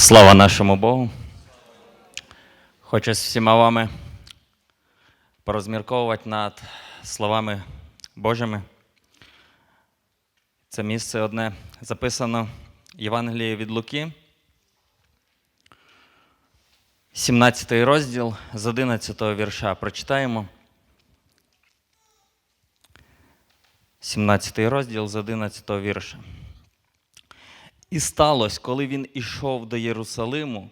Слава нашому Богу. Хочу з всіма вами порозмірковувати над словами Божими. Це місце одне записано в Євангелії від Луки, 17 розділ з 11 вірша. Прочитаємо. 17 розділ з 11 вірша. І сталося, коли він ішов до Єрусалиму,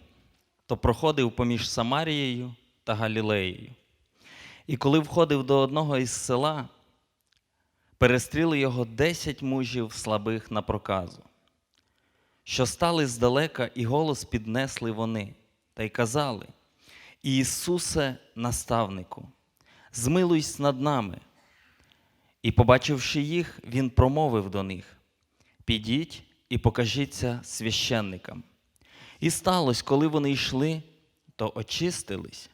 то проходив поміж Самарією та Галілеєю. І коли входив до одного із села, перестріли його десять мужів слабих на проказу, що стали здалека, і голос піднесли вони, та й казали: Ісусе, наставнику, змилуйся над нами. І, побачивши їх, він промовив до них: Підіть і покажіться священникам. І сталося, коли вони йшли, то очистились.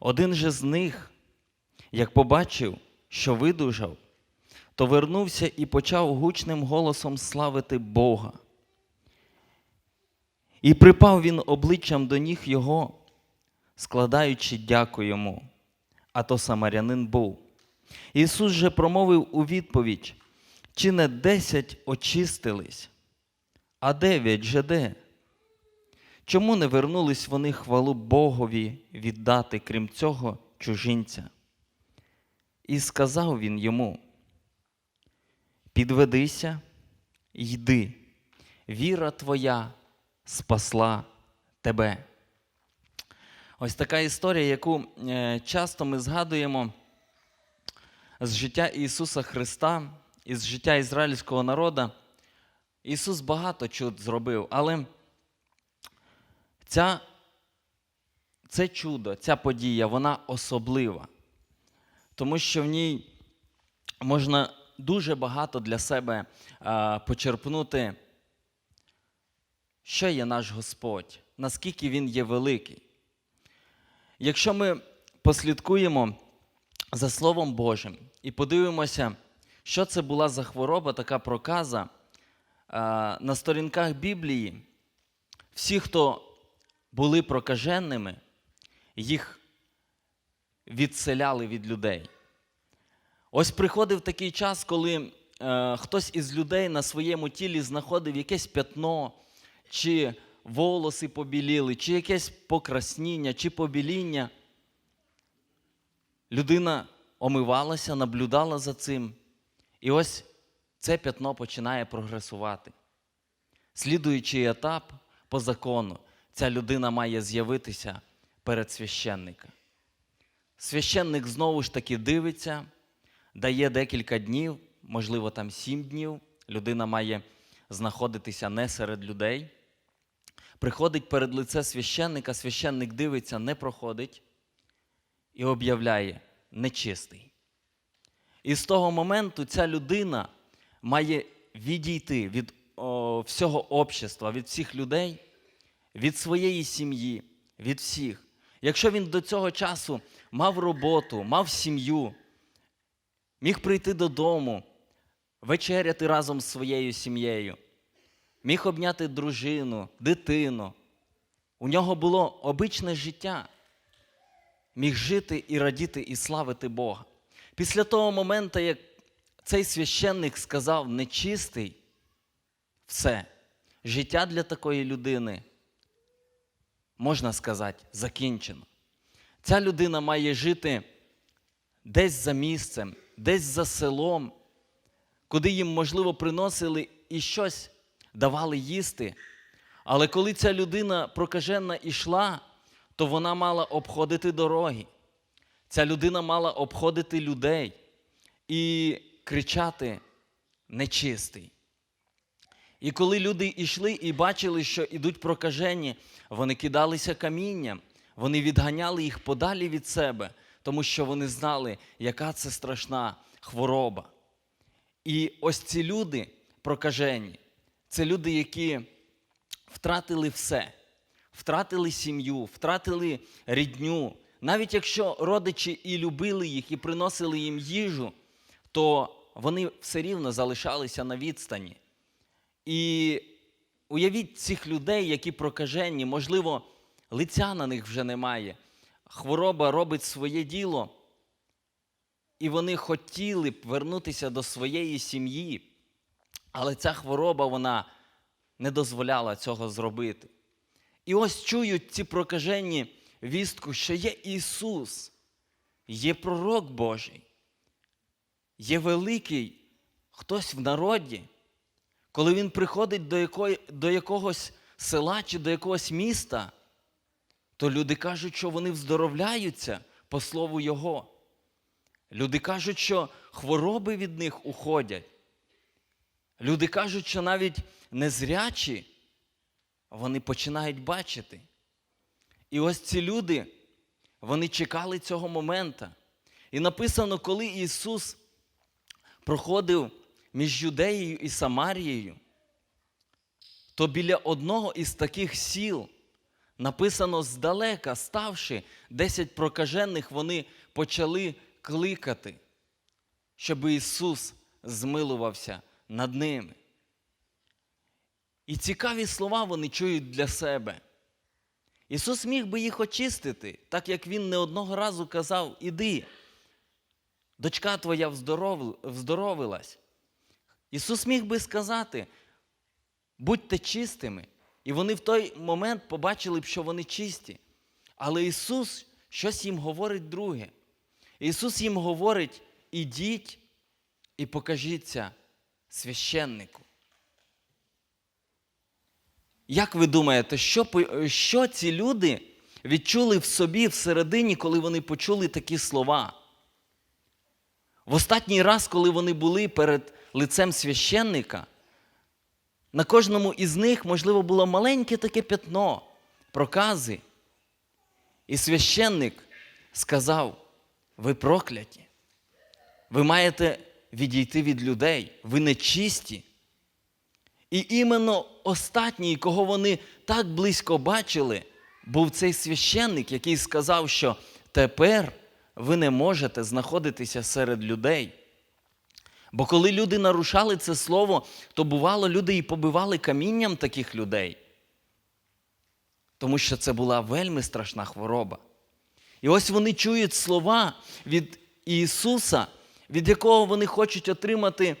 Один же з них, як побачив, що видужав, то вернувся і почав гучним голосом славити Бога. І припав він обличчям до ніг його, складаючи дяку йому. А то самарянин був. Ісус же промовив у відповідь: чи не десять очистились, а дев'ять же де? Чому не вернулись вони хвалу Богові віддати, крім цього, чужинця? І сказав він йому: Підведися, йди, віра твоя спасла тебе. Ось така історія, яку е, часто ми згадуємо з життя Ісуса Христа, із життя ізраїльського народу. Ісус багато чуд зробив, але ця, це чудо, ця подія, вона особлива, тому що в ній можна дуже багато для себе а, почерпнути, що є наш Господь, наскільки Він є великий. Якщо ми послідкуємо за Словом Божим і подивимося, що це була за хвороба, така проказа, на сторінках Біблії всі, хто були прокаженними, їх відселяли від людей. Ось приходив такий час, коли е, хтось із людей на своєму тілі знаходив якесь пятно, чи волоси побіліли, чи якесь покрасніння, чи побіління. Людина омивалася, наблюдала за цим. І ось це п'ятно починає прогресувати. Слідуючий етап по закону, ця людина має з'явитися перед священника. Священник знову ж таки дивиться, дає декілька днів, можливо, там сім днів. Людина має знаходитися не серед людей. Приходить перед лице священника, священник дивиться, не проходить і об'являє нечистий. І з того моменту ця людина має відійти від о, всього общества, від всіх людей, від своєї сім'ї, від всіх. Якщо він до цього часу мав роботу, мав сім'ю, міг прийти додому, вечеряти разом з своєю сім'єю, міг обняти дружину, дитину, у нього було обичне життя, міг жити і радіти і славити Бога. Після того моменту, як цей священник сказав нечистий, все, життя для такої людини, можна сказати, закінчено. Ця людина має жити десь за місцем, десь за селом, куди їм, можливо, приносили і щось давали їсти. Але коли ця людина прокажена йшла, то вона мала обходити дороги. Ця людина мала обходити людей і кричати нечистий. І коли люди йшли і бачили, що йдуть прокажені, вони кидалися камінням, вони відганяли їх подалі від себе, тому що вони знали, яка це страшна хвороба. І ось ці люди прокажені, це люди, які втратили все, втратили сім'ю, втратили рідню. Навіть якщо родичі і любили їх, і приносили їм їжу, то вони все рівно залишалися на відстані. І уявіть цих людей, які прокажені, можливо, лиця на них вже немає. Хвороба робить своє діло, і вони хотіли б вернутися до своєї сім'ї, але ця хвороба вона не дозволяла цього зробити. І ось чують ці прокажені вістку, що є Ісус, є пророк Божий, є великий хтось в народі, коли він приходить до, якої, до якогось села чи до якогось міста, то люди кажуть, що вони вздоровляються по слову Його. Люди кажуть, що хвороби від них уходять. Люди кажуть, що навіть незрячі вони починають бачити. І ось ці люди, вони чекали цього момента. І написано, коли Ісус проходив між Юдеєю і Самарією, то біля одного із таких сіл написано здалека, ставши десять прокажених, вони почали кликати, щоб Ісус змилувався над ними. І цікаві слова вони чують для себе. Ісус міг би їх очистити, так як Він не одного разу казав: Іди, дочка твоя вздоров... вздоровилась. Ісус міг би сказати, будьте чистими. І вони в той момент побачили б, що вони чисті. Але Ісус щось їм говорить друге. Ісус їм говорить: ідіть і покажіться священнику. Як ви думаєте, що, що ці люди відчули в собі всередині, коли вони почули такі слова? В останній раз, коли вони були перед лицем священника, на кожному із них, можливо, було маленьке таке пятно, прокази. І священник сказав: ви прокляті, ви маєте відійти від людей, ви нечисті. І іменно останній, кого вони так близько бачили, був цей священник, який сказав, що тепер ви не можете знаходитися серед людей. Бо коли люди нарушали це слово, то бувало, люди і побивали камінням таких людей. Тому що це була вельми страшна хвороба. І ось вони чують слова від Ісуса, від якого вони хочуть отримати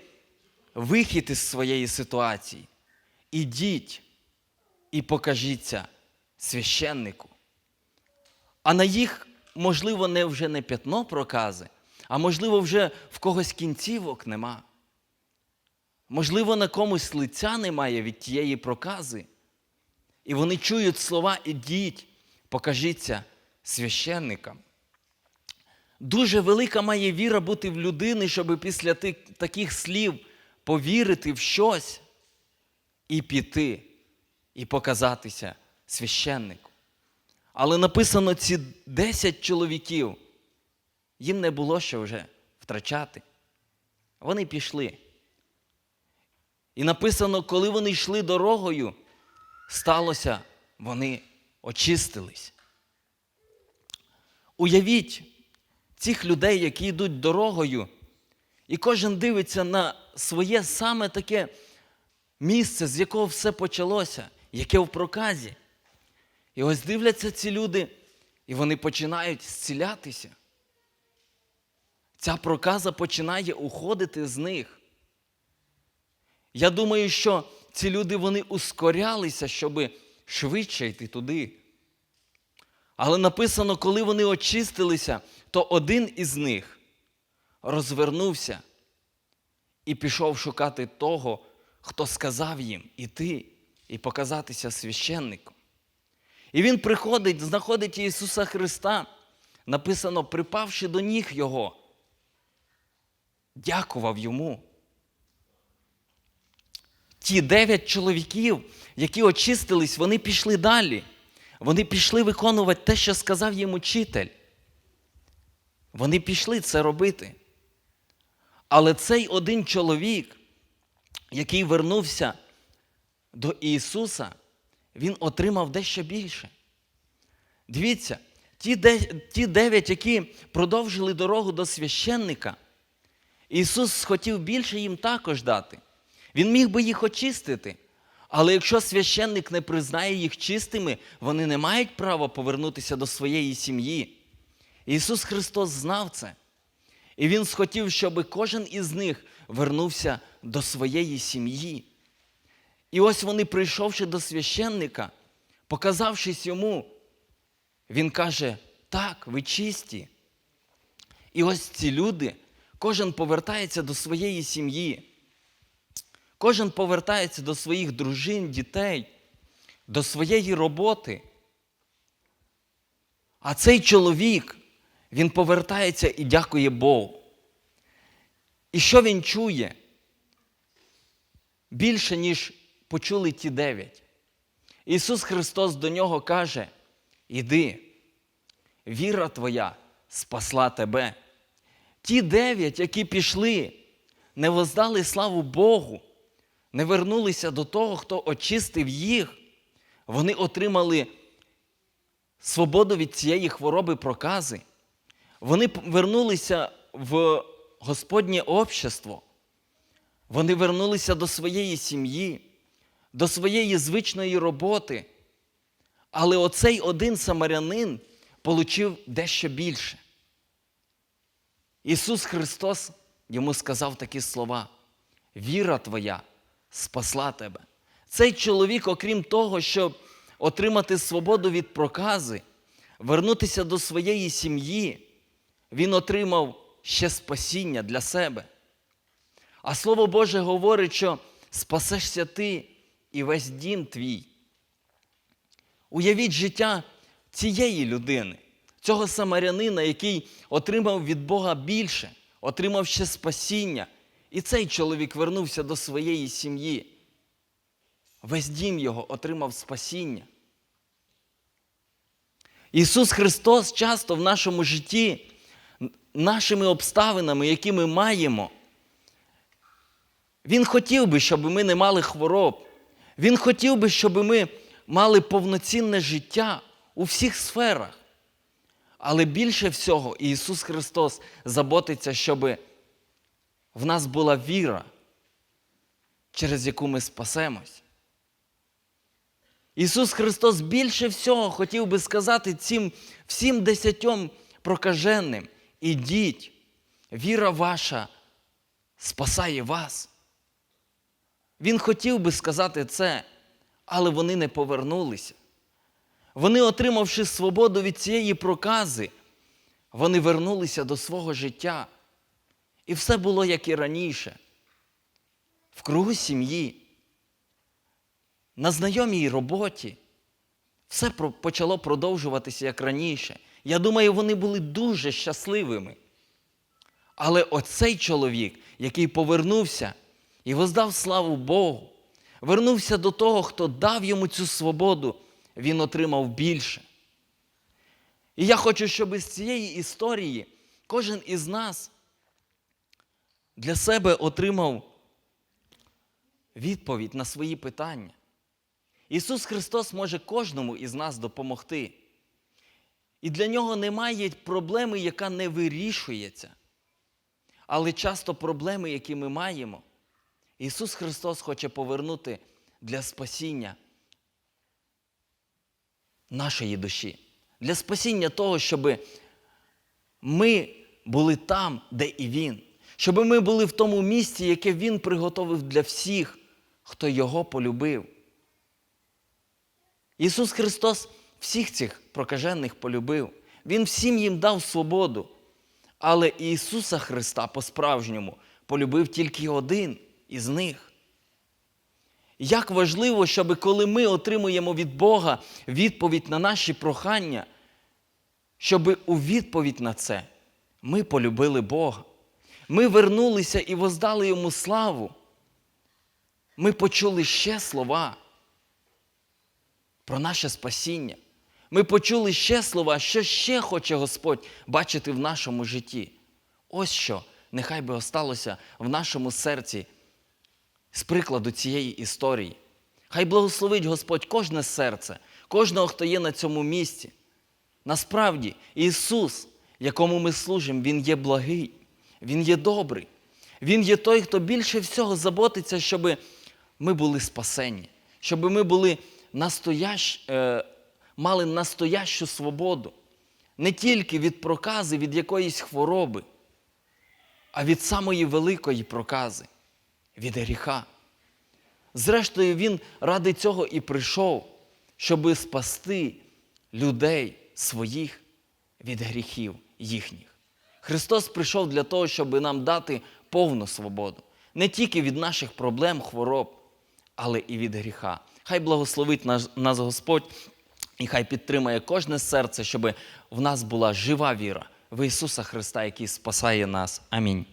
вихід із своєї ситуації. Ідіть і покажіться священнику. А на їх, можливо, не вже не п'ятно прокази, а можливо, вже в когось кінцівок нема. Можливо, на комусь лиця немає від тієї прокази. І вони чують слова ідіть, покажіться священникам. Дуже велика має віра бути в людини, щоб після тих, таких слів повірити в щось і піти, і показатися священнику. Але написано ці 10 чоловіків, їм не було що вже втрачати. Вони пішли. І написано, коли вони йшли дорогою, сталося, вони очистились. Уявіть цих людей, які йдуть дорогою, і кожен дивиться на своє саме таке місце, з якого все почалося, яке в проказі. І ось дивляться ці люди, і вони починають зцілятися. Ця проказа починає уходити з них. Я думаю, що ці люди вони ускорялися, щоб швидше йти туди. Але написано, коли вони очистилися, то один із них розвернувся і пішов шукати того, хто сказав їм іти і показатися священником. І він приходить, знаходить Ісуса Христа, написано, припавши до ніг Його, дякував йому. Ті дев'ять чоловіків, які очистились, вони пішли далі. Вони пішли виконувати те, що сказав їм учитель. Вони пішли це робити. Але цей один чоловік, який вернувся до Ісуса, він отримав дещо більше. Дивіться, ті, дев'ять, які продовжили дорогу до священника, Ісус хотів більше їм також дати. Він міг би їх очистити, Але якщо священник не признає їх чистими, вони не мають права повернутися до своєї сім'ї. Ісус Христос знав це. І Він схотів, щоб кожен із них вернувся до своєї сім'ї. І ось вони, прийшовши до священника, показавшись йому, він каже: так, ви чисті. І ось ці люди, кожен повертається до своєї сім'ї. Кожен повертається до своїх дружин, дітей, до своєї роботи. А цей чоловік, він повертається і дякує Богу. І що він чує? Більше, ніж почули ті дев'ять. Ісус Христос до нього каже: Іди, віра твоя спасла тебе. Ті дев'ять, які пішли, не воздали славу Богу, не вернулися до того, хто очистив їх. Вони отримали свободу від цієї хвороби прокази. Вони вернулися в Господнє общество. Вони вернулися до своєї сім'ї, до своєї звичної роботи. Але оцей один самарянин получив дещо більше. Ісус Христос йому сказав такі слова: Віра твоя спасла тебе. Цей чоловік, окрім того, щоб отримати свободу від прокази, вернутися до своєї сім'ї, він отримав ще спасіння для себе. А Слово Боже говорить, що спасешся ти і весь дім твій. Уявіть життя цієї людини, цього самарянина, який отримав від Бога більше, отримав ще спасіння. І цей чоловік вернувся до своєї сім'ї. Весь дім його отримав спасіння. Ісус Христос часто в нашому житті, нашими обставинами, які ми маємо, Він хотів би, щоб ми не мали хвороб. Він хотів би, щоб ми мали повноцінне життя у всіх сферах. Але більше всього Ісус Христос заботиться, щоб в нас була віра, через яку ми спасемось. Ісус Христос більше всього хотів би сказати цим всім десятьом прокаженним: ідіть, віра ваша спасає вас. Він хотів би сказати це, але вони не повернулися. Вони, отримавши свободу від цієї прокази, вони вернулися до свого життя. І все було як і раніше. В кругу сім'ї, на знайомій роботі. Все почало продовжуватися як раніше. Я думаю, вони були дуже щасливими. Але оцей чоловік, який повернувся і воздав славу Богу, вернувся до того, хто дав йому цю свободу, він отримав більше. І я хочу, щоб з цієї історії кожен із нас для себе отримав відповідь на свої питання. Ісус Христос може кожному із нас допомогти. І для нього немає проблеми, яка не вирішується. Але часто проблеми, які ми маємо, Ісус Христос хоче повернути для спасіння нашої душі, для спасіння того, щоб ми були там, де і Він, щоб ми були в тому місці, яке Він приготовив для всіх, хто Його полюбив. Ісус Христос всіх цих прокажених полюбив. Він всім їм дав свободу. Але Ісуса Христа по-справжньому полюбив тільки один із них. Як важливо, щоб коли ми отримуємо від Бога відповідь на наші прохання, щоб у відповідь на це ми полюбили Бога. Ми вернулися і воздали Йому славу. Ми почули ще слова про наше спасіння. Ми почули ще слова, що ще хоче Господь бачити в нашому житті. Ось що нехай би осталося в нашому серці з прикладу цієї історії. Хай благословить Господь кожне серце, кожного, хто є на цьому місці. Насправді, Ісус, якому ми служимо, Він є благий, Він є добрий. Він є той, хто більше всього заботиться, щоб ми були спасені, щоб ми були настоящ, е, мали настоящу свободу. Не тільки від прокази, від якоїсь хвороби, а від самої великої прокази, від гріха. Зрештою, Він ради цього і прийшов, щоби спасти людей своїх від гріхів їхніх. Христос прийшов для того, щоб нам дати повну свободу. Не тільки від наших проблем, хвороб, але і від гріха. Хай благословить нас, Господь і хай підтримає кожне серце, щоб в нас була жива віра в Ісуса Христа, який спасає нас. Амінь.